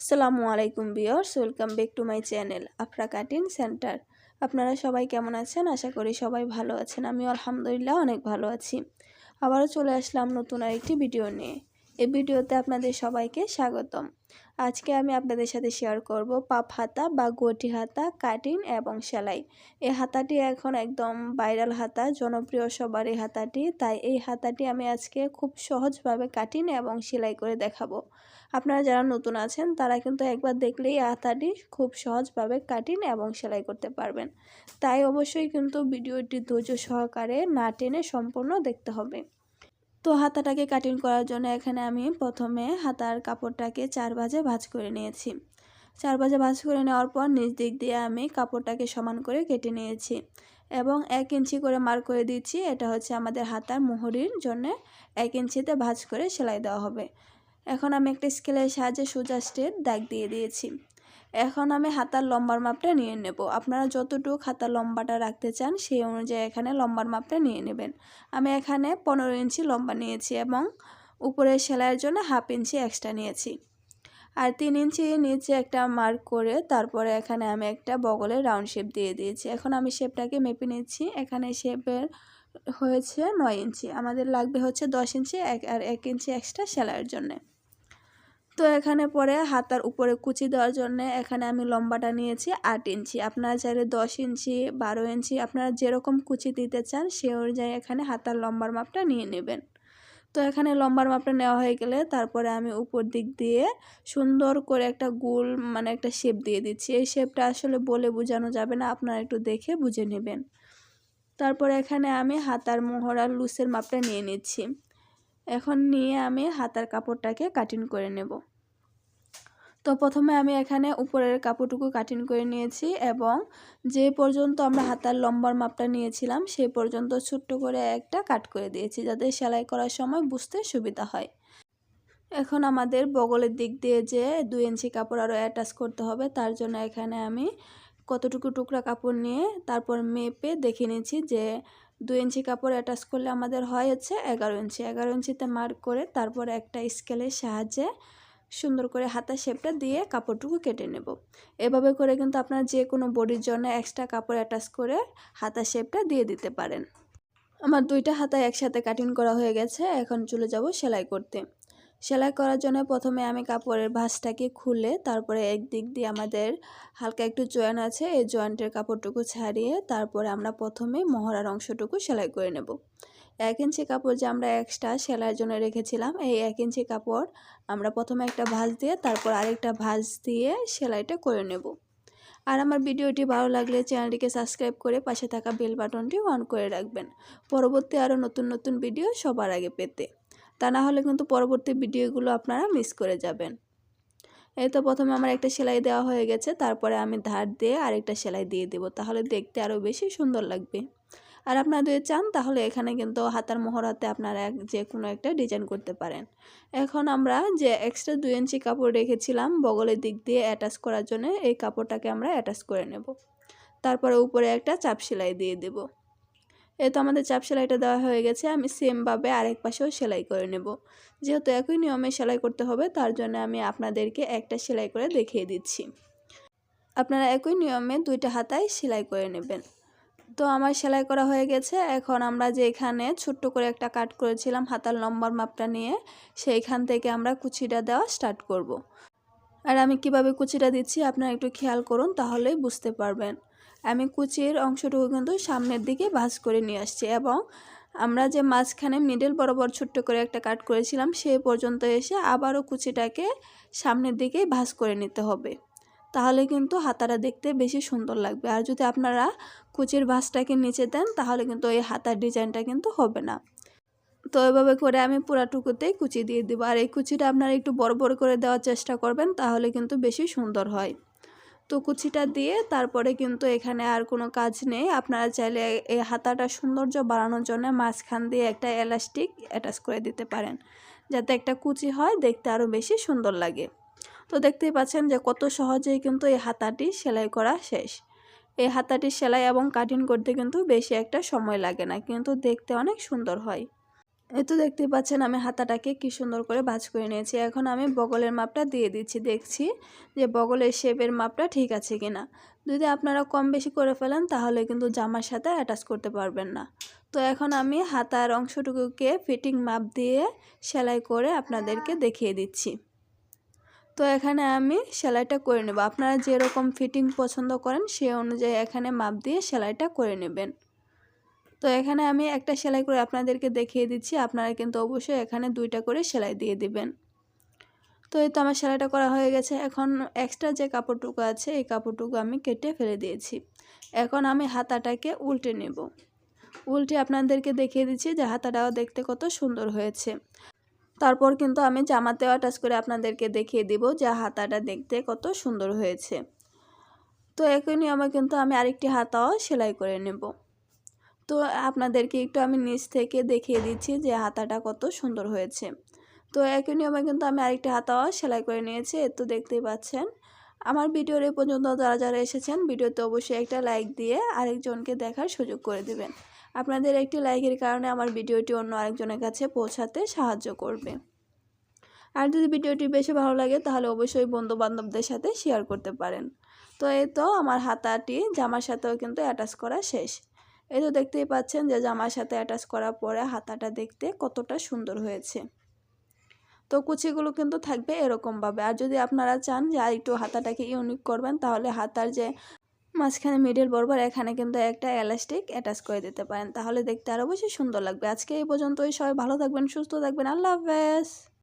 আসসালামু আলাইকুম viewers welcome back to my channel Afra cutting centre. আপনারা সবাই কেমন আছেন? আশা করি সবাই ভালো আছেন। আমি আলহামদুলিল্লাহ অনেক ভালো আছি। আবারও চলে আসলাম নতুন আরেকটি ভিডিও নিয়ে। এই ভিডিওতে আপনাদের সবাইকে স্বাগতম। আজকে আমি আপনাদের সাথে শেয়ার করব পাপ হাতা বা গটি হাতা কাটিং এবং সেলাই। এই হাতাটি এখন একদম ভাইরাল হাতা, জনপ্রিয় সবার এই হাতাটি। তাই এই হাতাটি আমি আজকে খুব সহজভাবে কাটিং এবং সেলাই করে দেখাবো। আপনারা যারা নতুন আছেন, তারা কিন্তু একবার দেখলেই হাতাটি খুব সহজভাবে কাটিং এবং সেলাই করতে পারবেন। তাই অবশ্যই কিন্তু ভিডিওটি ধৈর্য সহকারে না টেনে সম্পূর্ণ দেখতে হবে। তো হাতাটাকে কাটিং করার জন্য এখানে আমি প্রথমে হাতার কাপড়টাকে চার বাজে ভাজ করে নিয়েছি। চার বাজে ভাজ করে নেওয়ার পর নিচ দিক দিয়ে আমি কাপড়টাকে সমান করে কেটে নিয়েছি এবং এক ইঞ্চি করে মার করে দিচ্ছি। এটা হচ্ছে আমাদের হাতার মোহরির জন্য এক ইঞ্চিতে ভাজ করে সেলাই দেওয়া হবে। এখন আমি একটা স্কেলের সাহায্যে সোজা দাগ দিয়ে দিয়েছি। এখন আমি হাতার লম্বার মাপটা নিয়ে নেব। আপনারা যতটুকু হাতার লম্বাটা রাখতে চান, সেই অনুযায়ী এখানে লম্বার মাপটা নিয়ে নেবেন। আমি এখানে পনেরো ইঞ্চি লম্বা নিয়েছি এবং উপরের সেলাইয়ের জন্য হাফ ইঞ্চি এক্সট্রা নিয়েছি। আর তিন ইঞ্চি নিচে একটা মার্ক করে তারপরে এখানে আমি একটা বগলের রাউন্ড শেপ দিয়ে দিয়েছি। এখন আমি শেপটাকে মেপে নিচ্ছি। এখানে শেপের হয়েছে নয় ইঞ্চি। আমাদের লাগবে হচ্ছে দশ ইঞ্চি এক আর এক ইঞ্চি এক্সট্রা সেলাইয়ের জন্যে। তো এখানে পরে হাতার উপরে কুচি দেওয়ার জন্য এখানে আমি লম্বাটা নিয়েছি আট ইঞ্চি। আপনারা চাইলে দশ ইঞ্চি, বারো ইঞ্চি, আপনারা যেরকম কুচি দিতে চান সে অনুযায়ী এখানে হাতার লম্বার মাপটা নিয়ে নেবেন। তো এখানে লম্বার মাপটা নেওয়া হয়ে গেলে তারপরে আমি উপর দিক দিয়ে সুন্দর করে একটা গোল মানে একটা শেপ দিয়ে দিচ্ছি। এই শেপটা আসলে বলে বোঝানো যাবে না, আপনারা একটু দেখে বুঝে নেবেন। তারপরে এখানে আমি হাতার মোহরার লুসের মাপটা নিয়ে নিচ্ছি। এখন নিয়ে আমি হাতার কাপড়টাকে কাটিং করে নেব। তো প্রথমে আমি এখানে উপরের কাপড়টুকু কাটিং করে নিয়েছি এবং যে পর্যন্ত আমরা হাতার লম্বার মাপটা নিয়েছিলাম, সেই পর্যন্ত ছোট্ট করে একটা কাট করে দিয়েছি যাতে সেলাই করার সময় বুঝতে সুবিধা হয়। এখন আমাদের বগলের দিক দিয়ে যে দুই ইঞ্চি কাপড় আরও অ্যাটাচ করতে হবে, তার জন্য এখানে আমি কতটুকু টুকরা কাপড় নিয়ে তারপর মেপে দেখে নিয়েছি যে দুই ইঞ্চি কাপড় অ্যাটাচ করলে আমাদের হয় হচ্ছে এগারো ইঞ্চি। এগারো ইঞ্চিতে মার্ক করে তারপর একটা স্কেলের সাহায্যে সুন্দর করে হাতা শেপটা দিয়ে কাপড়টুকু কেটে নেব। এভাবে করে কিন্তু আপনারা যে কোনো বডির জন্য এক্সট্রা কাপড় অ্যাটাচ করে হাতা শেপটা দিয়ে দিতে পারেন। আমার দুইটা হাতা একসাথে কাটিং করা হয়ে গেছে, এখন চলে যাব সেলাই করতে। সেলাই করার জন্য প্রথমে আমি কাপড়ের ভাঁজটাকে খুলে তারপরে একদিক দিয়ে আমাদের হালকা একটু জয়েন্ট আছে, এই জয়েন্টের কাপড়টুকু ছাড়িয়ে তারপরে আমরা প্রথমে মহড়ার অংশটুকু সেলাই করে নেব। এক ইঞ্চি কাপড় যে আমরা এক্সট্রা সেলাইয়ের জন্য রেখেছিলাম, এই এক ইঞ্চি কাপড় আমরা প্রথমে একটা ভাঁজ দিয়ে তারপর আরেকটা ভাঁজ দিয়ে সেলাইটা করে নেব। আর আমার ভিডিওটি ভালো লাগলে চ্যানেলটিকে সাবস্ক্রাইব করে পাশে থাকা বেল বাটনটি অন করে রাখবেন। পরবর্তী আরও নতুন নতুন ভিডিও সবার আগে পেতে। তা না হলে কিন্তু পরবর্তী ভিডিওগুলো আপনারা মিস করে যাবেন। এই তো প্রথমে আমার একটা সেলাই দেওয়া হয়ে গেছে, তারপরে আমি ধার দিয়ে আরেকটা সেলাই দিয়ে দেবো, তাহলে দেখতে আরও বেশি সুন্দর লাগবে। আর আপনারা যদি চান, তাহলে এখানে কিন্তু হাতার মোহরাতে আপনারা যে কোনো একটা ডিজাইন করতে পারেন। এখন আমরা যে এক্সট্রা দুই ইঞ্চি কাপড় রেখেছিলাম, বগলের দিক দিয়ে অ্যাটাচ করার জন্য এই কাপড়টাকে আমরা অ্যাটাচ করে নেব। তারপরে উপরে একটা চাপ সেলাই দিয়ে দেবো। এই তো আমাদের চাপ সেলাইটা দেওয়া হয়ে গেছে, আমি সেমভাবে আরেক পাশেও সেলাই করে নেব। যেহেতু একই নিয়মে সেলাই করতে হবে, তার জন্য আমি আপনাদেরকে একটা সেলাই করে দেখিয়ে দিচ্ছি। আপনারা একই নিয়মে দুইটা হাতায় সেলাই করে নেবেন। তো আমার সেলাই করা হয়ে গেছে, এখন আমরা যে এখানে ছোট্ট করে একটা কাট করেছিলাম হাতার লম্বার মাপটা নিয়ে, সেইখান থেকে আমরা কুচিটা দেওয়া স্টার্ট করব। আর আমি কীভাবে কুচিটা দিচ্ছি, আপনারা একটু খেয়াল করুন, তাহলেই বুঝতে পারবেন। আমি কুচির অংশটুকু কিন্তু সামনের দিকে ভাজ করে নিয়ে আসছি এবং আমরা যে মাঝখানে মিডল বরাবর ছোট্ট করে একটা কাট করেছিলাম, সে পর্যন্ত এসে আবারও কুচিটাকে সামনের দিকে ভাজ করে নিতে হবে। তাহলে কিন্তু হাতাটা দেখতে বেশি সুন্দর লাগবে। আর যদি আপনারা কুচির ভাঁজটাকে নিচে দেন, তাহলে কিন্তু এই হাতার ডিজাইনটা কিন্তু হবে না। তো এভাবে করে আমি পুরাটুকুতেই কুচি দিয়ে দেবো। আর এই কুচিটা আপনারা একটু বড় বড় করে দেওয়ার চেষ্টা করবেন, তাহলে কিন্তু বেশি সুন্দর হয়। তো কুচিটা দিয়ে তারপরে কিন্তু এখানে আর কোনো কাজ নেই। আপনারা চাইলে এই হাতাটা সৌন্দর্য বাড়ানোর জন্য মাঝখান দিয়ে একটা এলাস্টিক অ্যাটাচ করে দিতে পারেন, যাতে একটা কুচি হয়, দেখতে আরও বেশি সুন্দর লাগে। তো দেখতেই পাচ্ছেন যে কত সহজেই কিন্তু এই হাতাটি সেলাই করা শেষ। এই হাতাটি সেলাই এবং কাটিং করতে কিন্তু বেশি একটা সময় লাগে না, কিন্তু দেখতে অনেক সুন্দর হয়। এই তো দেখতেই পাচ্ছেন আমি হাতাটাকে কি সুন্দর করে ভাঁজ করে নিয়েছি। এখন আমি বগলের মাপটা দিয়ে দিচ্ছি, দেখছি যে বগলের শেপের মাপটা ঠিক আছে কিনা। যদি আপনারা কম বেশি করে ফেলেন, তাহলে কিন্তু জামার সাথে অ্যাটাচ করতে পারবেন না। তো এখন আমি হাতার অংশটুকুকে ফিটিং মাপ দিয়ে সেলাই করে আপনাদেরকে দেখিয়ে দিচ্ছি। তো এখানে আমি সেলাইটা করে নেব। আপনারা যেরকম ফিটিং পছন্দ করেন, সে অনুযায়ী এখানে মাপ দিয়ে সেলাইটা করে নেবেন। তো এখানে আমি একটা সেলাই করে আপনাদেরকে দেখিয়ে দিচ্ছি। আপনারা কিন্তু অবশ্যই এখানে দুইটা করে সেলাই দিয়ে দিবেন। তো এই তো আমার সেলাইটা করা হয়ে গেছে। এখন এক্সট্রা যে কাপড়টুকু আছে, এই কাপড়টুকু আমি কেটে ফেলে দিয়েছি। এখন আমি হাতাটাকে উল্টে নেব। উল্টে আপনাদেরকে দেখিয়ে দিচ্ছি যে হাতাটাও দেখতে কত সুন্দর হয়েছে। তারপর কিন্তু আমি জামাতেও অ্যাটাচ করে আপনাদেরকে দেখিয়ে দিব যে হাতাটা দেখতে কত সুন্দর হয়েছে। তো একই নিয়মে কিন্তু আমি আরেকটি হাতাও সেলাই করে নেব। তো আপনাদেরকে একটু আমি নিচ থেকে দেখিয়ে দিচ্ছি যে হাতাটা কত সুন্দর হয়েছে। তো একই নিয়মে কিন্তু আমি আরেকটি হাতাও সেলাই করে নিয়েছি এ তো দেখতেই পাচ্ছেন। আমার ভিডিওর এই পর্যন্ত যারা যারা এসেছেন, ভিডিওতে অবশ্যই একটা লাইক দিয়ে আরেকজনকে দেখার সুযোগ করে দেবেন। আপনাদের একটি লাইকের কারণে আমার ভিডিওটি অন্য আরেকজনের কাছে পৌঁছাতে সাহায্য করবে। আর যদি ভিডিওটি বেশি ভালো লাগে, তাহলে অবশ্যই বন্ধু বান্ধবদের সাথে শেয়ার করতে পারেন। তো এই তো আমার হাতাটি জামার সাথেও কিন্তু অ্যাটাচ করা শেষ। এই তো দেখতেই পাচ্ছেন যে জামার সাথে অ্যাটাচ করার পরে হাতাটা দেখতে কতটা সুন্দর হয়েছে। তো কুচিগুলো কিন্তু থাকবে এরকমভাবে। আর যদি আপনারা চান যে আর একটু হাতাটাকে ইউনিক করবেন, তাহলে হাতার যে মাঝখানে মিডল বরাবর, এখানে কিন্তু একটা এলাস্টিক অ্যাটাচ করে দিতে পারেন। তাহলে দেখতে আরও বেশি সুন্দর লাগবে। আজকে এই পর্যন্তই। সবাই ভালো থাকবেন, সুস্থ থাকবেন। আল্লাহ হাফেজ।